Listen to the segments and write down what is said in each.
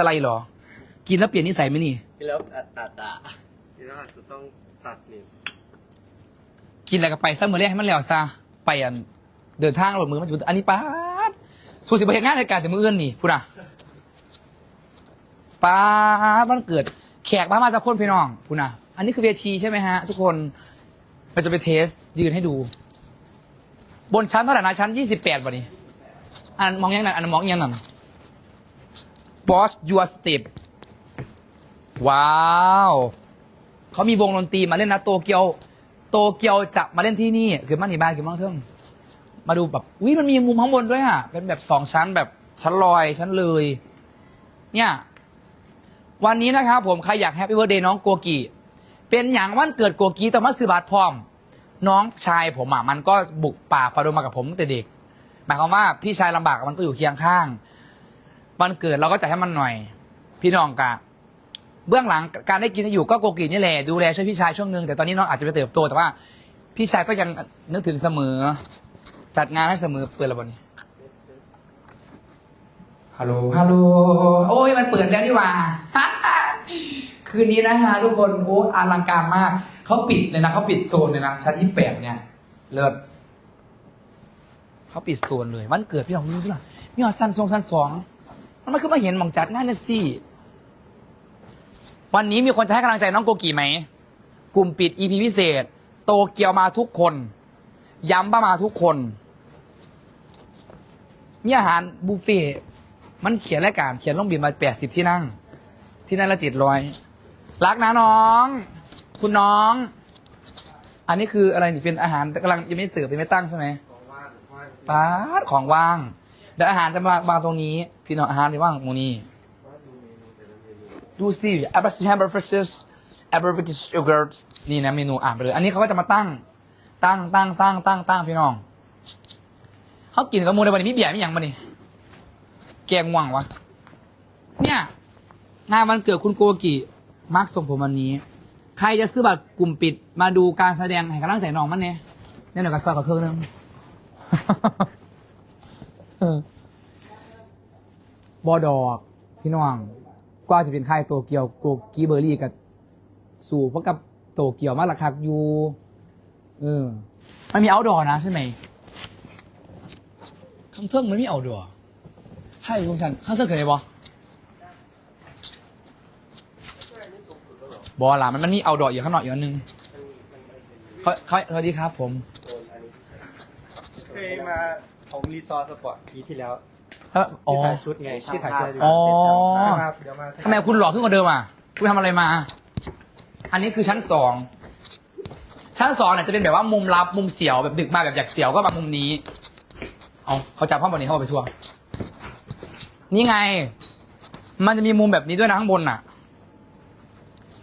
อะไรเหรอ กินแล้วเปลี่ยนนิสัยไหมนี่ กินแล้วอัดตัดอะทีน่าจะต้องตัดนี่กินอะไรก็ไปซะมือแรกให้มันแล้วซะไปอันเดินทางหลบมือมันจะอันนี้ป้าดสู้สิบเหตุงานในการแต่มืออื่นนี่พูดนะป้าดมันเกิด แขกบ้ามาจากคนพี่น้องพูดนะอันนี้คือเวทีใช่ไหมฮะ ทุกคนเราจะไปเทสยืนให้ดู บนชั้นเท่าไหร่นะชั้นยี่สิบแปดวันนี้อันมองยังไงอันมองยัง ไง Watch your step ว้าวเขามีวงดนตรีมาเล่นนะโตเกียว โตเกียวจะมาเล่นที่นี่ คือมันนี่บ้านคือมั่งเทิงมาดูแบบอุ้ยมันมีมุมข้างบนด้วยอะ เป็นแบบสองชั้นแบบชั้นลอยชั้นเลย เนี่ย วันนี้นะครับผมใครอยากแฮปปี้เบิร์ดเดย์น้องโกกีเป็นอย่างวันเกิดโกกีแต่มาซื้อบัตรพร้อม น้องชายผมอะมันก็บุกป่าฟาโดมากับผมตั้งแต่เด็ก หมายความว่าพี่ชายลำบากมันก็อยู่เคียงข้าง วันเกิดเราก็จะให้มันหน่อย พี่น้องกะเบื้องหลังการได้กินได้อยู่ก็โกกีนี่แหละดูแลช่วยพี่ชายช่วงหนึงแต่ตอนนี้น้องอาจจะไปเติบโตแต่ว่า พี่ชายก็ยังนึกถึงเสมอ จัดงานให้เสมอเปิดแล้ววันนี้ฮัลโหลฮัลโหลโอ้ยมันเปิดแล้วนี่หว่าคืนนี้นะฮะทุกคนโอ้อลังการมากเขาปิดเลยนะเขาปิดโซนเลยนะชั้นยี่แปดเนี่ย เลิศเขาปิดโซนเลย วันเกิดพี่น้องนี่พี่น้องมีหอดสั้นทรงสั้นสอง มันไมคือมาเห็นหมองจัดงานนะสิวันนี้มีคนจะให้กำลังใจน้องโกกีไหม กลุ่มปิด EP พิเศษ โตเกียวมาทุกคน ย้ำว่ามาทุกคน มีอาหารบุฟเฟ่ต์มันเขียนรายการเขียนลงบินมาแปดสิบที่นั่ง ที่นั่นละจ็ดร้อย รักนะน้อง คุณน้อง อันนี้คืออะไรนี่เป็นอาหารกำลังยังไม่เสิร์ฟยังไม่ตั้งใช่ไหมของว่างป้าดของว่าง เดี๋ยวอาหารจะมาวางตรงนี้ พี่น้องอาหารที่ว่างตรงนี้ว่ดูเมนูแต่ละเมนูดูสิ Abraham versus Abraham yogurt นี่นะเมนูอ่านไปเลย อันนี้เขาก็จะมาตั้ง ตั้งตั้งตั้งตั้งตั้งพี่น้อง เขากินกับมูในวันนี้มีเบียร์มีอย่างมานี่แกงง่วงวะ เนี่ยงานวันเกิดคุณโกกิมาร์กส่งผมวันนี้ ใครจะซื้อบัตรกลุ่มปิดมาดูการแสดงให้กำลังใจน้องมันเนี่ยเนี่ยหนูกับซอยกับเครื่องนึง บอดอกพี่น้องกว่าจะเป็นค่ายโตเกียวโกกีเบอร์รี่กับสู่เพราะกับโตเกียวมาราคาอยู่เออมันมีเอาดอนะใช่ไหมข้างเทิงมันมีเอาดอให้พวกฉันข้างเทิงเคยไหมบอบอล่ะมันมันมีเอาดออยู่ข้างนอกอีกอันนึงเขาเขาสวัสดีครับผมเคยมา ของรีสอร์ทสปอร์ตปีที่แล้วแล้วอ๋อที่ถ่ายชุดไงที่ถ่ายชุดอ๋อเดี๋ยวมาเดี๋ยวมาทำไมคุณหล่อขึ้นกว่าเดิมอะคุณทำอะไรมา อันนี้คือชั้นสอง ชั้นสองเนี่ยจะเป็นแบบว่ามุมลับมุมเสียวแบบดึกมาแบบอยากเสียวก็มามุมนี้ เอาเขาจับข้างบนนี้เข้าไปทั่ว นี่ไง มันจะมีมุมแบบนี้ด้วยนะข้างบนน่ะ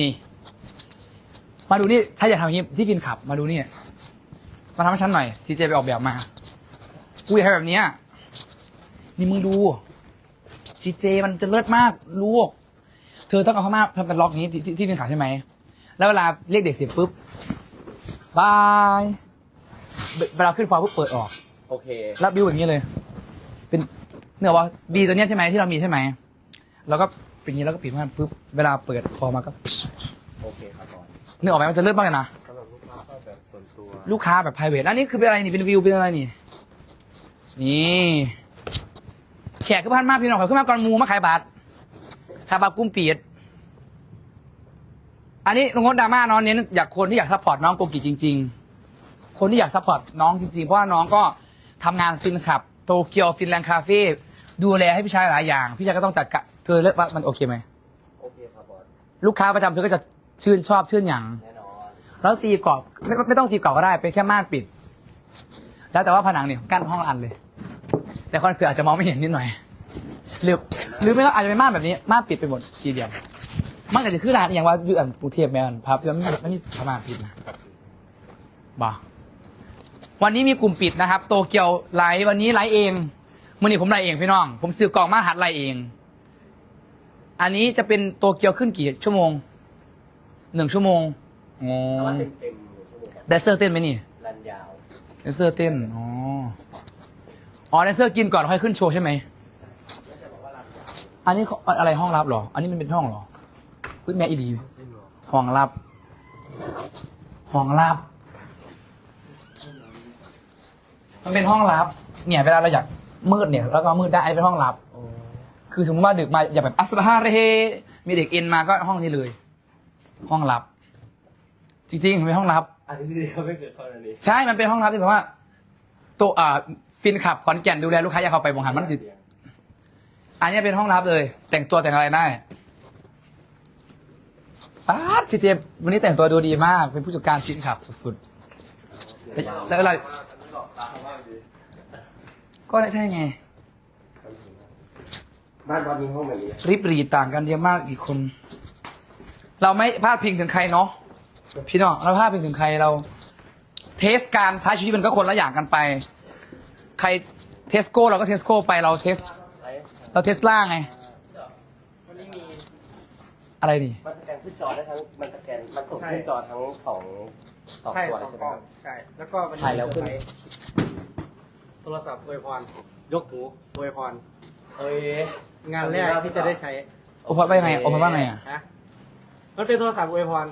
นี่ มาดูนี่ ถ้าอยากทำอย่างนี้ที่ฟินขับ มาดูนี่ มาทำให้ฉันหน่อยซีเจไปออกแบบมา กูอยากให้แบบเนี้ยนี่มึงดูซีเจมันจะเลิศมากลูก เธอต้องเอาเข้ามาทำเป็นล็อกอย่างนี้ที่ที่ที่เป็นขาใช่ไหม แล้วเวลาเรียกเด็กเสร็จปุ๊บบายเวเวลาขึ้นฟ้าปุ๊บเปิดออก โอเคแล้วบิวอย่างนี้เลย เป็นเนื้อว่าบีตัวเนี้ยใช่ไหมที่เรามีใช่ไหมแล้วก็เป็นอย่างนี้แล้วก็ปิดมันปุ๊บเวลาเปิดคอมาก็โอเคครับบอลเนื้อออกไหมมันจะเลิศมากเลยนะสำหรับลูกค้าก็แบบส่วนตัว ลูกค้าแบบ private อันนี้คือเป็นอะไรนี่เป็นวิวเป็นอะไรนี่ นี่แขกก็พันมากพี่น้องเขาขึ้นมาก่อนหมูมาขายบัตรขายบัตรกุ้มปีดอันนี้ลงงดดราม่าเน้องเน้นอยากคนที่อยากซัพพอร์ตน้องโกกิจริง ๆ คนที่อยากซัพพอร์ตน้องจริงๆ เพราะว่าน้องก็ทำงานฟินขับ โตเกียวฟินแลนด์คาเฟ่ดูแลให้พี่ชายหลายอย่าง พี่ชายก็ต้องจัดการเธอเลือกว่ามันโอเคไหมโอเคครับบอลลูกค้าประจำเธอก็จะชื่นชอบชื่นหยั่งแน่นอนแล้วตีกรอบไม่ไม่ต้องตีกรอบก็ได้เป็นแค่ม่านปิด แล้วแต่ว่าผนังเนี่ยกั้นห้องละอันเลย แต่คอนเสิร์ตอาจจะมองไม่เห็นนิดหน่อย หรือหรือไม่ก็อาจจะเป็นม่านแบบนี้ ม่านปิดไปหมดทีเดียวมันก็จะคือร้านอย่างว่าอยู่อันกรุงเทพแม่นพับแล้วไม่มีไม่มีพม่านปิดนะบ้าวันนี้มีกลุ่มปิดนะครับ โตเกียวไลฟ์วันนี้ไลฟ์เองมื่อนี้ผมไลฟ์เองพี่น้อง ผมซื้อกล่องมาหัดไลฟ์เอง อันนี้จะเป็นโตเกียวขึ้นกี่ชั่วโมงหนึ่งชั่วโมงอ๋อแต่ว่าเต็มเต็มๆหนึ่งชั่วโมงครับแดนเซอร์เต้นไหมนี่รันยาวแดนเซอร์เต้นอ๋อ อ๋อแดนเซอร์กินก่อนค่อยขึ้นโชว์ใช่ไหมไม่ใช่บอกว่ารันยาวอันนี้เขาอะไรห้องลับเหรอ อันนี้มันเป็นห้องเหรอคุยแม่อีดีห้องลับห้องลับ มันเป็นห้องลับ เนี่ย เวลาเราอยากมืดเนี่ยแล้วก็มืดได้อันนี้เป็นห้องลับ คือสมมติว่าดึกมาอยากแบบอัสบาฮาเรเฮมีเด็กเอ็นมาก็ห้องนี้เลย ห้องลับ จริงๆมันเป็นห้องลับ อันนี้ดีเขาไม่เกิดข้อนี้ใช่ มันเป็นห้องลับที่แบบว่าตัวอ่า ฟินขับขอนแก่นดูแลลูกค้าอยากเข้าไปบงหันมันสิอันนี้เป็นห้องลับเลย แต่งตัวแต่งอะไรได้ป๊าดซีเจวันนี้แต่งตัวดูดีมาก เป็นผู้จัดการฟินขับสุดๆแต่แต่อะไรก็ใช่ไง บ้านบอสมีห้องแบบนี้ริบหรีต่างกันเยอะมากอีกคน เราไม่พลาดพิงถึงใครเนาะพี่น้องเราพลาดพิงถึงใครเรา เทสการใช้ชีวิตมันก็คนละอย่างกันไปใครเทสโก้เราก็เทสโก้ไปเราเทส เราเทสลาไง วันนี้มีอะไรนี่ มันสแกนขึ้นจอได้ทั้งมันสแกนมันส่งขึ้นจอทั้งสองสองใช่ตัวสองใช่ไหกมล้อคงรับ ใช่ แล้วก็วันนี้ถ่ายแล้วขึ้น โทรศัพท์อวยพร ยกหูอวยพร เอ้ย งานแรกที่จะได้ใช้โอภาว่าไงโอภาว่าไงอะฮะมันเป็นโทรศัพท์อวยพร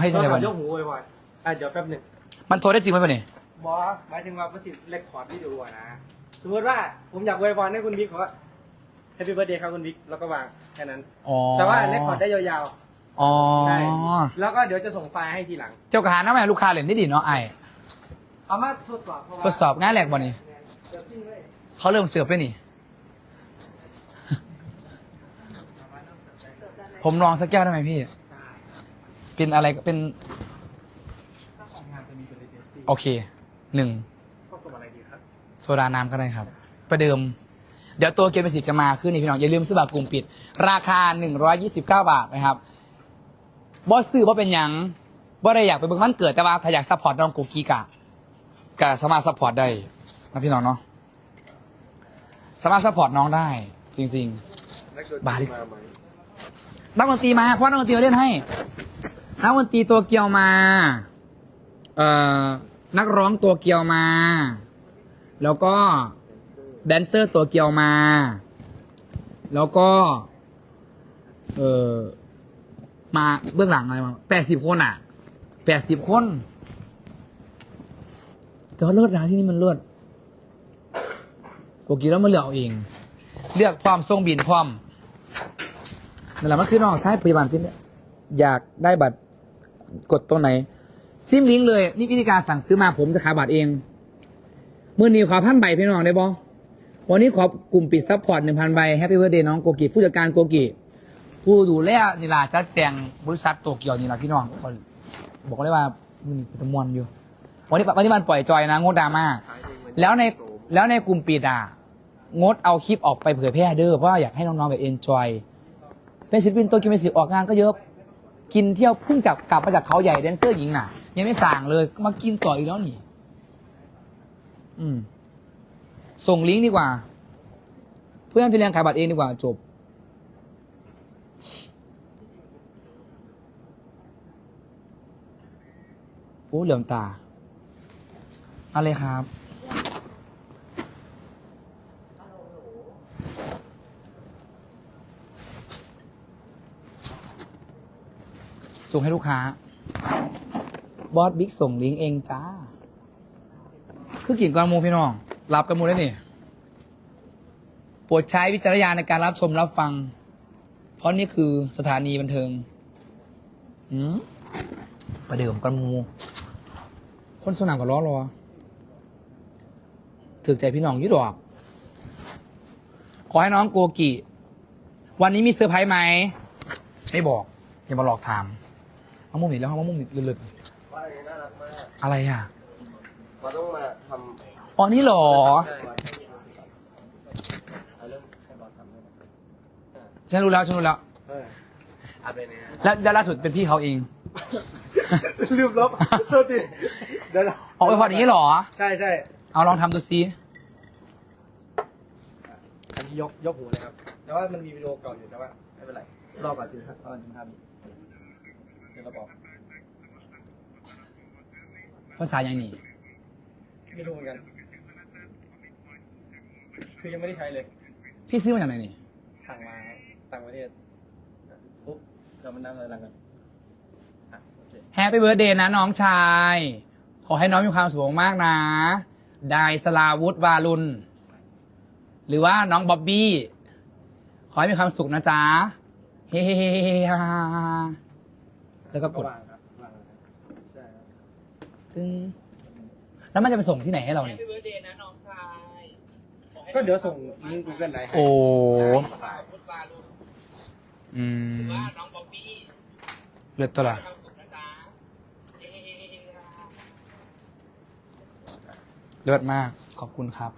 ให้โทดูรในศัวัพนท์ยกหูอวยพรอะเดี๋ยวแป๊บหนึ่งมันโทรได้จริงไหมปะเนี่ย บอสหมายถึงว่าประสิทธิ์เรคคอร์ดวิดีโออะนะ สมมติว่าผมอยากอวยพรให้คุณบิ๊กเพราะว่า Happy Birthday ครับคุณบิ๊กแล้วก็วางแค่นั้น อ๋อแต่ว่าเรคคอร์ดได้ยาวอ๋อๆใช่แล้วก็เดี๋ยวจะส่งไฟล์ให้ทีหลัง เจ้ากระหาน้ำแม่ลูกค้าเหรียญที่ดีเนาะไอ เอามาทดสอบเพราะว่าทดสอบง่ายแหลกบ่นี่ เดี๋ยวทิ้งเลยเขาเริ่มเสือบไปนี่ ผมลองสักแก้วได้ไหมพี่ เป็นอะไรก็เป็นของงานจะมีเป็นเจสซี่โอเค หนึ่งข้อสมอะไรดีครับ โซดาน้ำก็ได้ครับ ประเดิม เดี๋ยวตัวเกมเป็นสิจะมาขึ้นนี่พี่น้อง อย่าลืมซื้อบัตรกลุ่มปิด ราคา 129 บาทนะครับบอสซื้อเพราะเป็นหยังบ่ได้อยากไปเบิ่งมันเกิดแต่ว่าถ้าอยากซัพพอร์ตน้องกูกีกะก็สามารถซัพพอร์ตได้นะพี่น้องเนาะสามารถซัพพอร์ตน้องได้ จริงๆบาทมาไหมนักดนตรีมา เพราะนักดนตรีมาเล่นให้ นักดนตรีตัวเกียวมา เอ่อ นักร้องตัวเกียวมา แล้วก็แดนเซอร์ตัวเกียวมา แล้วก็ เอ่อมาเบื้องหลังอะไรมาแปดสิบคนอะแปดสิบคน แต่ว่าเลิศนะที่นี่มันเลิศปกติแล้วมันเลือกเอาเอง เลือกความทรงบินความนั่นแหละมันคือน้องใช้พยาบาลพิษเนี่ยอยากได้บัตรกดตรงไหน ซิมลิงก์เลย นี่วิธีการสั่งซื้อมาผมจะขายบัตรเองเมื่อนี้ขอพันใบพี่น้องได้บอวันนี้ขอกลุ่มปิดซัพพอร์ตหนึ่งพันใบแฮปปี้เบิร์เดย์น้องโกกิผู้จัดการโกกิผู้ดูแลนี่ล่ะจัดแจงบริษัทโตเกียวนี่ล่ะพี่น้องบอกเลยว่ามันนี่เป็นมวนอยู่ วันนี้วันนี้มันปล่อยจอยนะงดดราม่าแล้วในแล้วในกลุ่มปิดอะงดเอาคลิปออกไปเผยแพร่เด้อเพราะว่าอยากให้น้องๆแบบเอนจอยเป็นศิลปินตัวกินเป็นศิลป์ออกงานก็เยอะ กินเที่ยวเพิ่งจับกลับมาจากเขาใหญ่แดนเซอร์หญิงน่ะ ยังไม่สั่งเลย มากินต่ออีกแล้วนี่ อืม ส่งลิงก์ดีกว่า เพื่อนพี่เลี้ยงขายบัตรเองดีกว่า จบ โอ้เหลื่อมตา เอะไรครับ ส่งให้ลูกค้า บอสบิ๊กส่งลิงก์เองจ้า คือกิ่งกอนมูพี่น้อง รับกันมูได้นี่โปรดใช้วิจารณญาณในการรับชมรับฟัง เพราะนี่คือสถานีบันเทิงอืมประเดิมกันมู คนสนามกับล้อรอถึกใจพี่น้องยุดอก ขอให้น้องโกกิ วันนี้มีเซอร์ไพรส์ไหม ไม่บอก อย่ามาหลอกถาม เอามุมนี้แล้วเอามุมนี้ลึกว่าอันนี้น่ารักมากๆอะไรอะเราต้องมาทอ๋อนี่เหรอำเอาเริ่มให้บอสทำได้ไหมฉันรู้แล้วฉันรู้แล้ว เอออัพเลยนะฮะแล้วแล้วล่าสุดเป็นพี่เขาเอง ลืมลบโทษทีเดี๋ยวเราออกไปพออย่างนี้เหรอ ใช่ใช่เอาลองทำดูซิอันนี้ยกยกหูเลยครับ แต่ว่ามันมีวิดีโอเก่าอยู่แต่ว่าไม่เป็นไรรอก่อนสิครับตอนนี้ทำเดี๋ ยวเราบอกภาษาอย่างนี้ไม่รู้เหมือนกัน คือยังไม่ได้ใช้เลย พี่ซื้อมาจากไหนนี่ สั่งมาต่างประเทศปุ๊บเรามันนั่งเลยหลังกันอะโอเคแฮปปี้เบิร์ดเดย์นะน้องชาย ขอให้น้องมีความสุขมากๆนะไดสลาวุธวาลุน หรือว่าน้องบ๊อบบี้ ขอให้มีความสุขนะจ๊ะ เฮ้เฮ้เฮ้เฮ้ฮ่าฮ่าฮ่า แล้วก็กดวางครับวางครับใช่ครับตึ้งแล้วมันจะไปส่งที่ไหนให้เราเนี่ยก็เดี๋ยวส่งลิงก์ Google ไดให้โอ้ฝากอืมเลือดตัวละเลือดมาก ขอบคุณครับ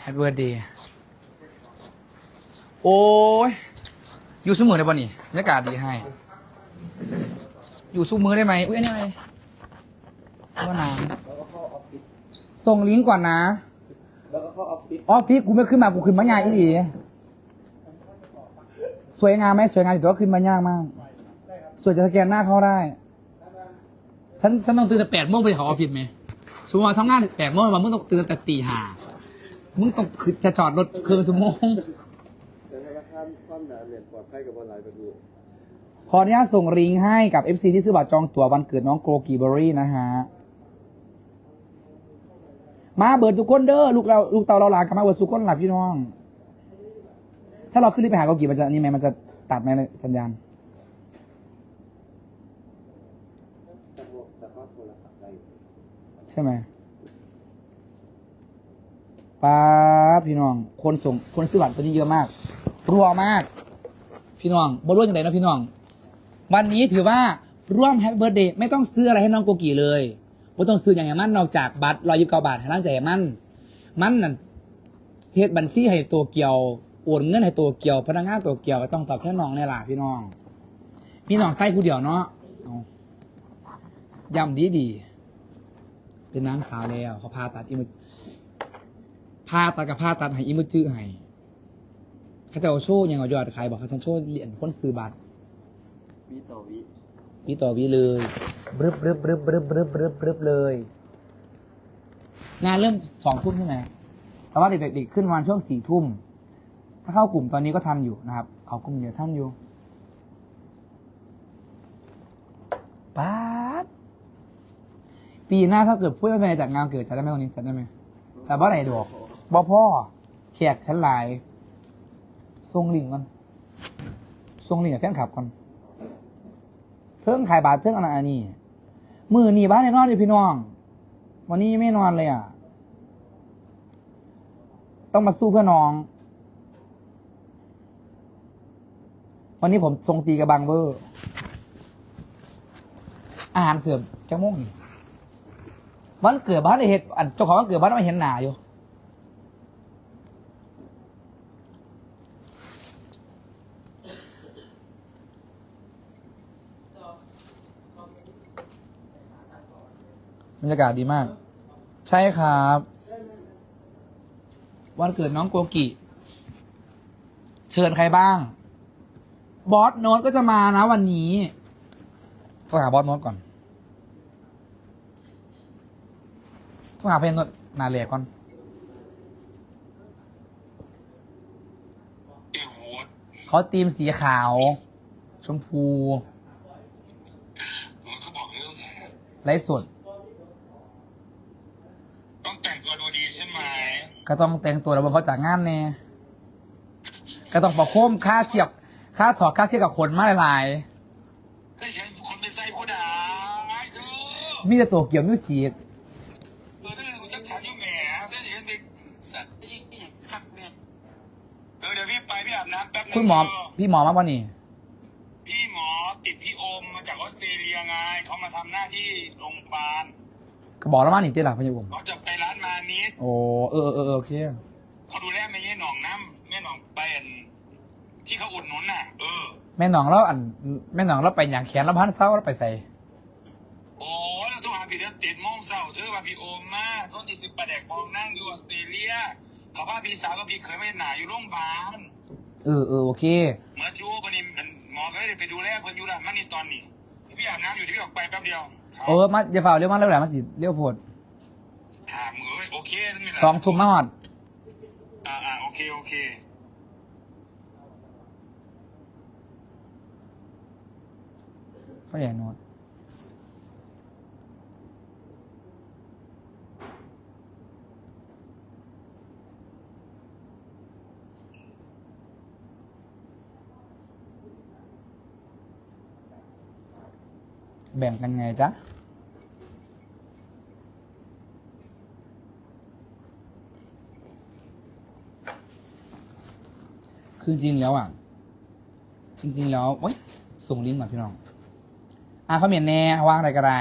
แฮปปี้เบิร์ดเดย์โอ้ย อยู่สู้มือได้ป่ะนี่บรรยากาศดีให้ อยู่สู้มือได้ไหมอุ้ยอันนี้อะไรว่าน้แล้วก็เข้าออฟฟิศำส่งลิงก์ก่อนนะ แล้วก็เข้าออฟฟิศออฟฟิศกูไม่ขึ้นมา กูขึ้นมายากอีหลีสวยงามไหมสวยงามอยู่แต่ว่าขึ้นมายากมากส่วนจะสแกนหน้าเข้าได้ฉันฉันต้องตื่นแต่แปดโมงไปเขาออฟฟิศไหมสมมติว่าทำงานแปดโมงมามึงต้องตื่นแต่ตีห้ามึงต้องคือจะจอดรถเครื่องสมงแต่ถ้าข้ามความหนาเนี่ยปลอดภัยกับออนไลน์ก็ดี ขออนุญาตส่งลิงก์ให้กับ FC ที่ซื้อบัตรจองตั๋ววันเกิดน้องโกกีเบอรี่นะฮะ มาเบิดทุกคนเด้อลูกเราลูกเต่าเราหลานกันมาเบิดทุกคนหลับพี่น้อง ถ้าเราขึ้นรีบไปหาโกกีมันจะนี่ไหมมันจะตัดไหมสัญญาณใช่ไหมป้าพี่น้อง คนส่งคนซื้อบัตรตัวนี้เยอะมาก รัวมาก พี่น้องบร่วยังไงนะพี่น้อง วันนี้ถือว่าร่วมแฮปปี้เบิร์ดเดย์ไม่ต้องซื้ออะไรให้น้องโกกีเลยไม่ต้องซื้ออย่างไรมันนอกจากบัตรรอยยิบเก้าบาทให้ร่างใจให้มันมันนั่นเทศบัญชีให้ตัวเกียวโอนเงินให้ตัวเกียว พนักงานตัวเกียวต้องตอบแทนน้องในล่ะพี่น้อง พี่น้องใส่ผู้เดียวเนาะยำดีดี เป็นนางสาวแล้วเขาพาตัดอิมุพาตัดกับพาตัดให้อิมุจื้อให้เขาจะเอาโชว์ยังเอายอดขายบอกเขาฉันโชว์เหรียญคนซื้อบัตร วิต่อวิวิต่อวิเลยบรึบรึบรึบรึบรึบรึบรึบเลย งานเริ่มสองทุ่มใช่ไหมแต่ว่าเด็กๆขึ้นวันช่วงสี่ทุ่ม ถ้าเข้ากลุ่มตอนนี้ก็ทันอยู่นะครับ เขากลุ่มเดียวท่านอยู่ป๊าดปีหน้าถ้าเกิดพูดไม่เป็นไรจัดงานเกิดจัดได้ไหมวันนี้จัดได้ไหมจัดว่าไหนดอกบอพ่อแขกชั้นหลายทรงลิงก์ก่อนทรงลิงก์กับแฟนคลับก่อน เทิงขายบาทเทิงอันนั้นอันนี้มือหนีบ้านในนอนอยู่พี่น้อง วันนี้ไม่นอนเลยอะ ต้องมาสู้เพื่อน้อง วันนี้ผมทรงตีกับบางเบอร์อาหารเสื่อมจังม่วงวันเกิดบ้านไอเห็ดอันเจ้าของวันเกิดบ้านไม่เห็นหนาอยู่ บรรยากาศดีมาก ใช่ครับ วันเกิดน้องโกกิ เชิญใครบ้าง บอสโน้ตก็จะมานะวันนี้โทรหาบอสโน้ตก่อนโทรหาเพนโน้ตนาเลียก่อนเขาตีมสีขาว ชมพูเขาบอกเรื่องแท้ไร้สด ต้องแต่งตัวดูดีใช่ไหม ก็ต้องแต่งตัวแล้วบนเขาจากงานแน่ก็ต้องประโคมค่าเทียบค่าถอดค่าเทียบกับคนมาหลายถ้าฉันคนไปใส่ผู้ใดเธอๆมีแต่ตัวเกี่ยวมิวสิกเออถ้าคุณจักฉันอยู่แหมถ้าอย่างนั้นเป็นสัตว์อีกอีกครับเนี่ยเออเดี๋ยวพี่ไปพี่อาบน้ำแป๊บนึงคุณหมอเอพี่หมอมาป่ะนี่ พี่หมอติดพี่โอมมาจากออสเตรเลียไงเขามาทำหน้าที่โรงพยาบาล ก็บอกแล้วมาหนิเต้หลักพยาบุมเขาจะไปร้านมานิดโอ้เออเออเออโอเคเขาดูแลแม่ยี่หนองน้ำแม่หนองเป็นที่เขาอุดหนุนน่ะเออแม่หนองแล้วอันแม่หนองแล้วไปอย่างแขนแล้วพันเศร้าแล้วไปใส่โอ้ยเราต้องหาพี่เดือนติดโมงเสาร์เธอว่าพี่โอมมาทนที่สิบประแดกปองนั่งอยู่ออสเตรเลียเขาพาพี่สาวกับพี่เคยไม่หนาอยู่โรงพยาบาลเออเออโอเคเหมื่อนอยู่วันนี้มันหมอเคยได้ไปดูแลเพิ่นอยู่ละมันนี่ตอนนี้พี่อาบน้ำอยู่ที่พี่ออกไปแป๊บเดียวครับ เออมาอย่าเฝ้าเร็วมาเร็วแหละมาสิเร็วโพดถามเอ้ยโอเคนี่สองทุ่มมาหอดอ่าอ่โอเคโอเคพ่อใหญ่โนด แบ่งกันไงจ๊ะ คือจริงแล้วอะ จริง ๆ แล้วเว้ยส่งลิงก์ก่อนพี่น้อง อะเขาเมียนแน่ว่างอะไรก็ได้